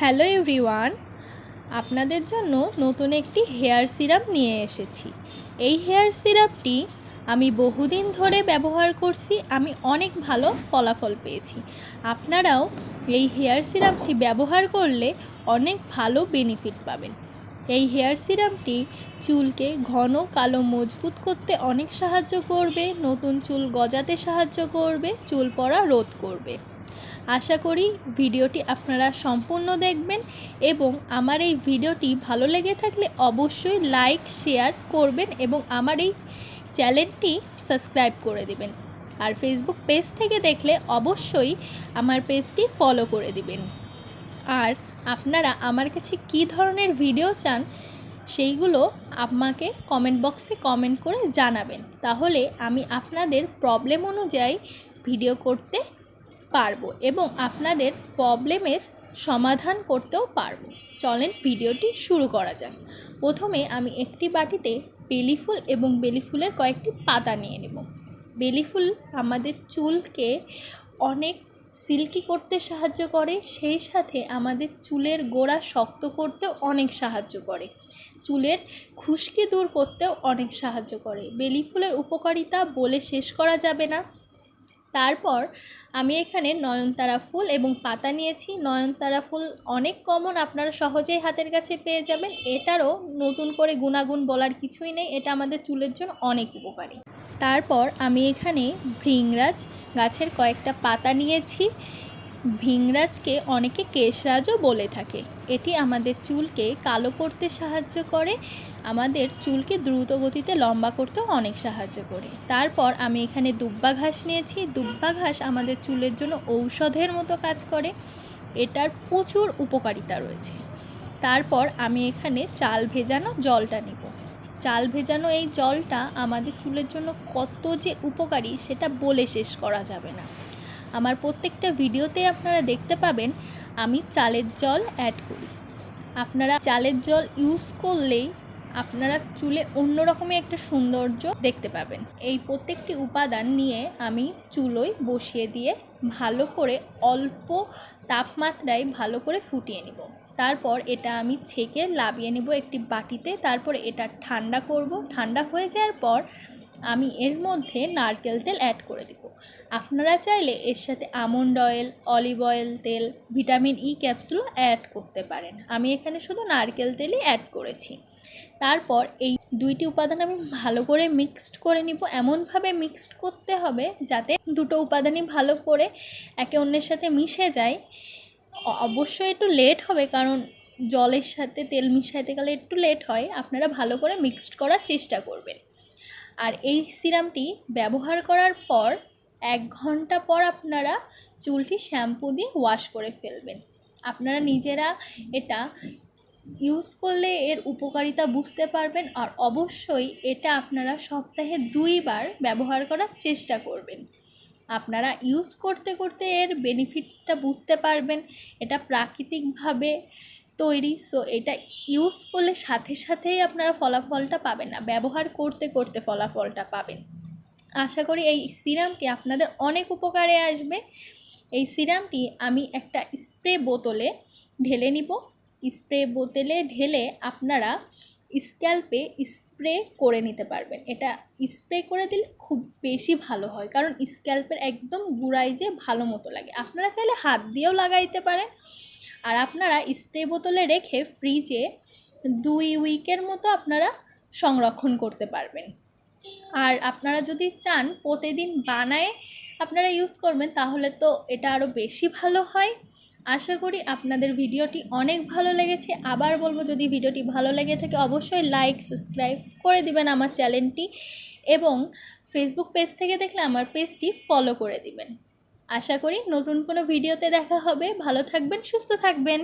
Hello everyone, আপনাদের জন্য নতুন একটি হেয়ার সিরাপ নিয়ে এসেছি। এই হেয়ার সিরাপটি আমি বহুদিন ধরে ব্যবহার করছি, আমি অনেক ভালো ফলাফল পেয়েছি। আপনারাও এই হেয়ার সিরাপটি ব্যবহার করলে অনেক ভালো বেনিফিট পাবেন। এই হেয়ার সিরাপটি চুলকে ঘন কালো মজবুত করতে অনেক সাহায্য করবে, নতুন চুল গজাতে সাহায্য করবে, চুল পড়া রোধ করবে। আশা করি ভিডিওটি আপনারা সম্পূর্ণ দেখবেন এবং আমার এই ভিডিওটি ভালো লেগে থাকলে অবশ্যই লাইক, শেয়ার করবেন এবং আমার এই চ্যানেলটি সাবস্ক্রাইব করে দিবেন। আর ফেসবুক পেজ থেকে দেখলে অবশ্যই আমার পেজটি ফলো করে দিবেন। আর আপনারা আমার কাছে কী ধরনের ভিডিও চান সেইগুলো আমাকে কমেন্ট বক্সে কমেন্ট করে জানাবেন। তাহলে আমি আপনাদের প্রবলেম অনুযায়ী ভিডিও করতে পারব এবং আপনাদের প্রবলেমের সমাধান করতেও পারব। চলেন ভিডিওটি শুরু করা যাক। প্রথমে আমি একটি বাটিতে বেলি ফুল এবং বেলি ফুলের কয়েকটি পাতা নিয়ে নেব। বেলি ফুল আমাদের চুলকে অনেক সিল্কি করতে সাহায্য করে, সেই সাথে আমাদের চুলের গোড়া শক্ত করতেও অনেক সাহায্য করে। চুলের খুশকি দূর করতেও অনেক সাহায্য করে। বেলি ফুলের উপকারিতা বলে শেষ করা যাবে না। তারপর আমি এখানে নয়নতারা ফুল এবং পাতা নিয়েছি। নয়নতারা ফুল অনেক কমন আপনারা সহজেই হাতের কাছে পেয়ে যাবেন। এটারও নতুন করে গুণাগুণ বলার কিছুই নেই। এটা আমাদের চুলের জন্য অনেক উপকারী। তারপর আমি এখানে ভৃংরাজ গাছের কয়েকটা পাতা নিয়েছি। ভিংরাজকে অনেকে কেশরাজও বলে থাকে। এটি আমাদের চুলকে কালো করতে সাহায্য করে, আমাদের চুলকে দ্রুত গতিতে লম্বা করতেও অনেক সাহায্য করে। তারপর আমি এখানে দুব্বা ঘাস নিয়েছি। দুব্বা ঘাস আমাদের চুলের জন্য ঔষধের মতো কাজ করে। এটার প্রচুর উপকারিতা রয়েছে। তারপর আমি এখানে চাল ভেজানো জলটা নিব। চাল ভেজানো এই জলটা আমাদের চুলের জন্য কত যে উপকারী সেটা বলে শেষ করা যাবে না। আমার প্রত্যেকটা ভিডিওতে আপনারা দেখতে পাবেন, আমি চালের জল অ্যাড করি। আপনারা চালের জল ইউজ করলেই আপনারা চুলে অন্যরকমই একটা সৌন্দর্য দেখতে পাবেন। এই প্রত্যেকটি উপাদান নিয়ে আমি চুলোয় বসিয়ে দিয়ে ভালো করে অল্প তাপমাত্রায় ভালো করে ফুটিয়ে নেব। তারপর এটা আমি ছেঁকে লাবিয়ে নেব একটি বাটিতে, তারপর এটা ঠান্ডা করব। ঠান্ডা হয়ে যাওয়ার পর আমি এর মধ্যে নারকেল তেল অ্যাড করে দেব। আপনারা চাইলে এর সাথে আমন্ড অয়েল, অলিভ অয়েল, তেল, ভিটামিন ই ক্যাপসুলও অ্যাড করতে পারেন। আমি এখানে শুধু নারকেল তেলই অ্যাড করেছি। তারপর এই দুইটি উপাদান আমি ভালো করে মিক্সড করে নিব। এমনভাবে মিক্সড করতে হবে যাতে দুটো উপাদানই ভালো করে একে অন্যের সাথে মিশে যায়। অবশ্যই একটু লেট হবে কারণ জলের সাথে তেল মিশাইতে গেলে একটু লেট হয়। আপনারা ভালো করে মিক্সড করার চেষ্টা করবেন। আর এই সিরামটি ব্যবহার করার পর এক ঘণ্টা পর আপনারা চুলটি শ্যাম্পু দিয়ে ওয়াশ করে ফেলবেন। আপনারা নিজেরা এটা ইউজ করলে এর উপকারিতা বুঝতে পারবেন আর অবশ্যই এটা আপনারা সপ্তাহে দুইবার ব্যবহার করার চেষ্টা করবেন। আপনারা ইউজ করতে করতে এর বেনিফিটটা বুঝতে পারবেন, এটা প্রাকৃতিকভাবে তৈরি সো এটা ইউজ করলে সাথে সাথেই আপনারা ফলাফলটা পাবেন না। ব্যবহার করতে করতে ফলাফলটা পাবেন। আশা করি এই সিরামটি আপনাদের অনেক উপকারে আসবে। এই সিরামটি আমি একটা স্প্রে বোতলে ঢেলে নিব। স্প্রে বোতলে ঢেলে আপনারা স্ক্যাল্পে স্প্রে করে নিতে পারবেন। এটা স্প্রে করে দিলে খুব বেশি ভালো হয়, কারণ স্ক্যাল্পের একদম গুড়াই যে ভালো মতো লাগে। আপনারা চাইলে হাত দিয়েও লাগাইতে পারেন। আর আপনারা স্প্রে বোতলে রেখে ফ্রিজে দুই উইকের মতো আপনারা সংরক্ষণ করতে পারবেন। আর আপনারা যদি চান প্রতিদিন বানায় আপনারা ইউজ করবেন, তাহলে তো এটা আরও বেশি ভালো হয়। আশা করি আপনাদের ভিডিওটি অনেক ভালো লেগেছে। আবার বলব, যদি ভিডিওটি ভালো লেগে থাকে, অবশ্যই লাইক সাবস্ক্রাইব করে দিবেন আমার চ্যানেলটি এবং ফেসবুক পেজ থেকে দেখলে আমার পেজটি ফলো করে দিবেন। আশা করি নতুন কোনো ভিডিওতে দেখা হবে। ভালো থাকবেন, সুস্থ থাকবেন।